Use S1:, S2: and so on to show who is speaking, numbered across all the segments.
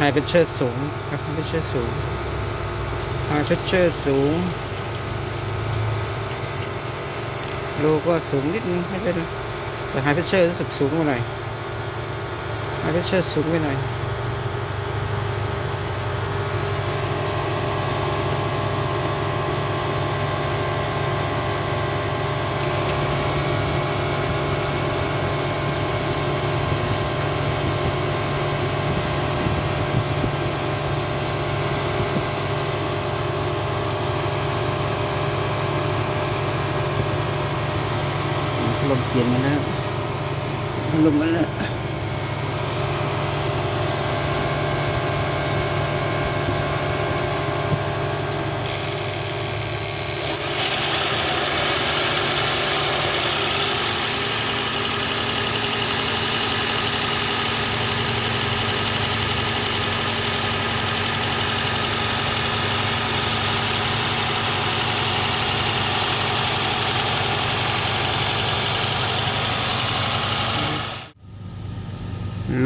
S1: ไฮเพชเชอร์สูงครับไฮเพชเชอร์สูงไฮเพชเชอร์สูงโลก็สูงนิดนึงไม่เป็นไรแต่ไฮเพชเชอร์รู้สึกสูงไปหน่อยไฮเพชเชอร์สูงไปหน่อย ลม เปลี่ยนมาแล้วลงมาแล้ว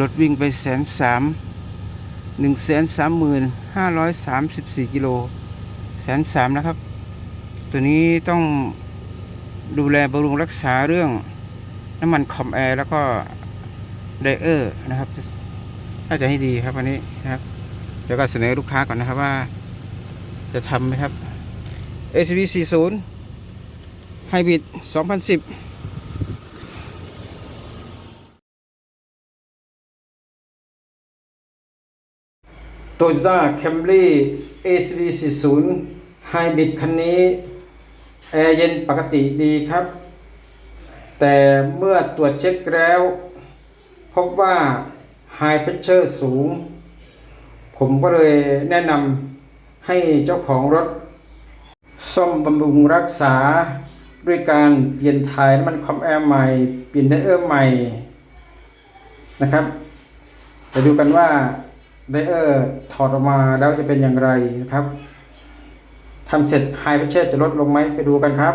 S1: รถวิ่งไปแสนสามหนึ่งแสนสามหมื่นห้าร้อยสามสิบสี่กิโลแสนสามนะครับ ตัวนี้ต้องดูแลบำรุงรักษาเรื่องน้ำมันคอมแอร์แล้วก็ไดเออร์นะครับถ้าจะให้ดีครับวันนี้นะครับ เดี๋ยวก็เสนอลูกค้าก่อนนะครับว่า จะทำไหมครับ ACV 40 Hybrid 2010 โตโยต้าแคมรี่ ACV 40 Hybrid คันนี้ แอร์เย็นปกติดีครับ แต่เมื่อตรวจเช็คแล้ว พบว่า High Pressure สูง ผมก็เลยแนะนำให้เจ้าของรถ ซ่อมบำรุงรักษา ด้วยการเปลี่ยนถ่ายน้ำมันคอมแอร์ใหม่ เปลี่ยนไดเออร์ใหม่นะครับไปดูกันว่า ไดเออร์ถอดออกมาแล้วจะเป็นอย่างไรนะครับทำเสร็จไฮเพชเชอร์จะลดลงไหมไปดูกันครับ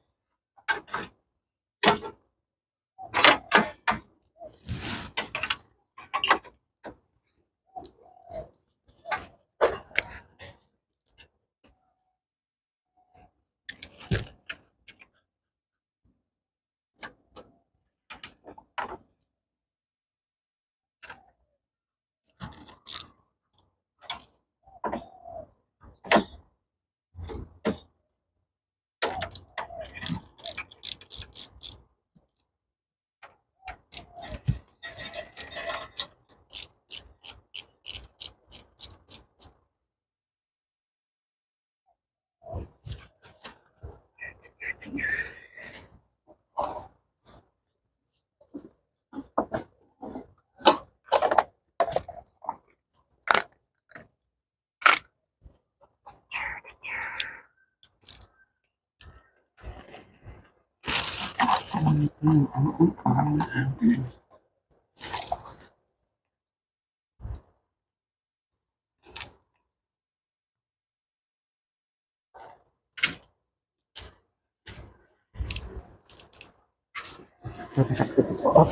S2: เอาแ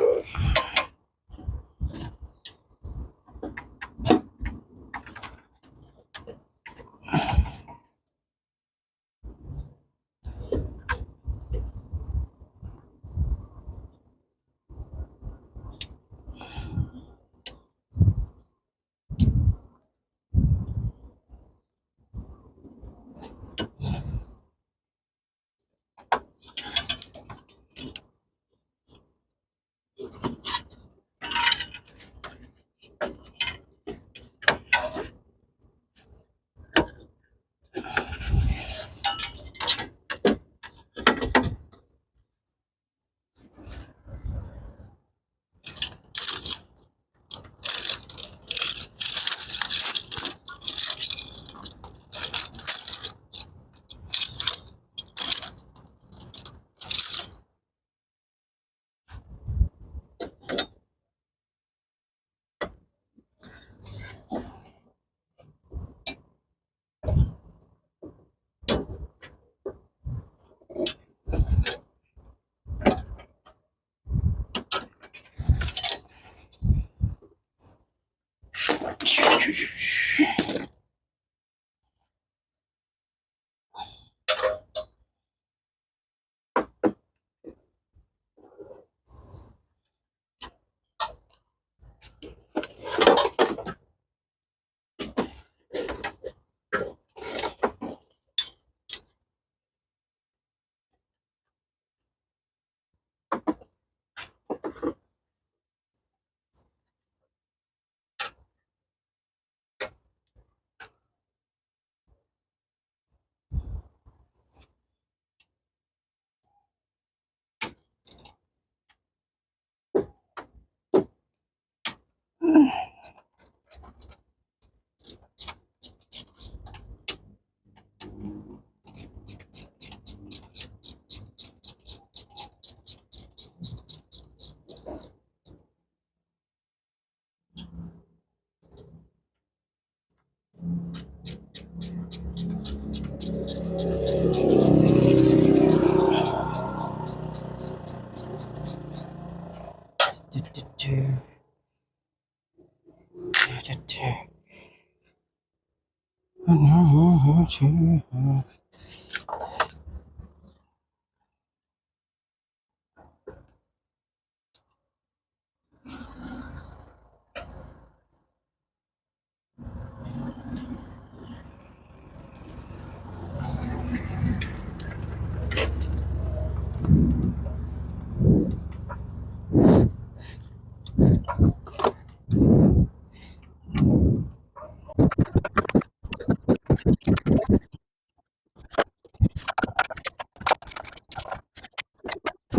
S2: บ shoo, shoo, shoo. Thank you.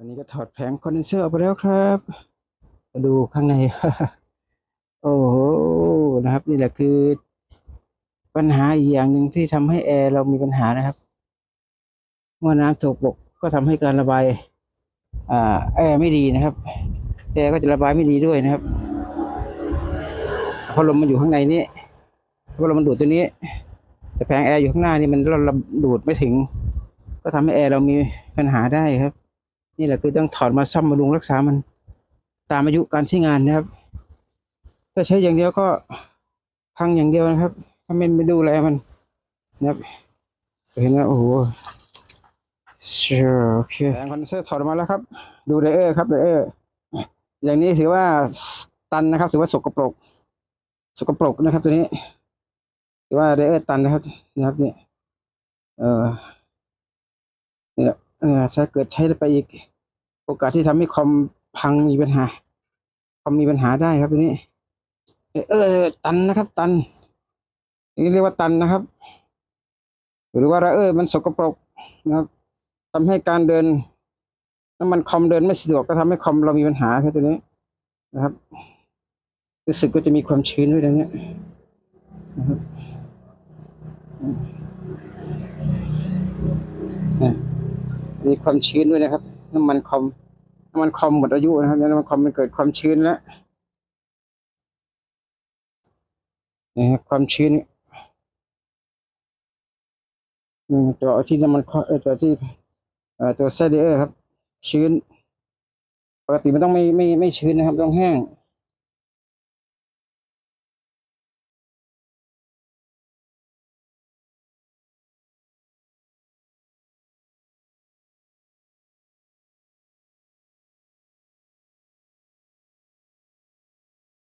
S2: อันนี้
S1: ก็ถอดแผงคอนเดนเซอร์ออกไปแล้วครับมาดูข้างใน โอ้โหนะครับ นี่แหละคือ ปัญหาอีกอย่างหนึ่งที่ทำให้แอร์เรามีปัญหานะครับ เมื่อน้ำตกบกก็ทำให้การระบาย อ่า แอร์ไม่ดีนะครับ แอร์ก็จะระบายไม่ดีด้วยนะครับพราะลมมันอยู่ข้างในนี้พราะลมมันดูดตัวนี้ แต่แผงแอร์อยู่ข้างหน้านี่มันเราดูดไม่ถึง ก็ทำให้แอร์เรามีปัญหาได้ครับ นี่แหละคือต้องถอดมาซ่อมบำรุงรักษามันตามอายุการใช้งานนะครับ ถ้าใช้อย่างเดียวก็พังอย่างเดียวนะครับ ถ้าไม่ไปดูแลมันนะครับเห็นแล้วโอ้โหเชื่อโอเคแผงคอนเซอร์ถอดมาแล้วครับ ดูไดเออร์ครับไดเออร์อย่างนี้ถือว่าตันนะครับถือว่าสกปรก สกปรกนะครับ ตัวนี้ถือว่าไดเออร์ตันนะครับนะครับเนี่ยเออเนี่ย เออถ้าเกิดใช้ไปอีก โอกาสที่ทำให้คอมพังมีปัญหาคอมมีปัญหาได้ครับตัวนี้ เออ ตันนะครับ ตันนี้เรียกว่าตันนะครับ หรือว่าเออมันสกปรกนะครับทำให้การเดินน้ำมันคอมเดินไม่สะดวกก็ทำให้คอมเรามีปัญหาครับตัวนี้นะครับ รู้สึกก็จะมีความชื้นด้วยตรงนี้นะครับ มีความชื้นด้วยนะครับ น้ำมันคอมน้ำมันคอมหมดอายุนะครับน้ำมันคอมมันเกิดความชื้นแล้วนี่ครับความชื้นนี่ตัวที่น้ำมันเคาะเอ่อตัวที่เอ่อตัวไซเดอร์ครับ ชื้น ปกติมันต้องไม่ไม่ไม่ชื้นนะครับ ต้องแห้ง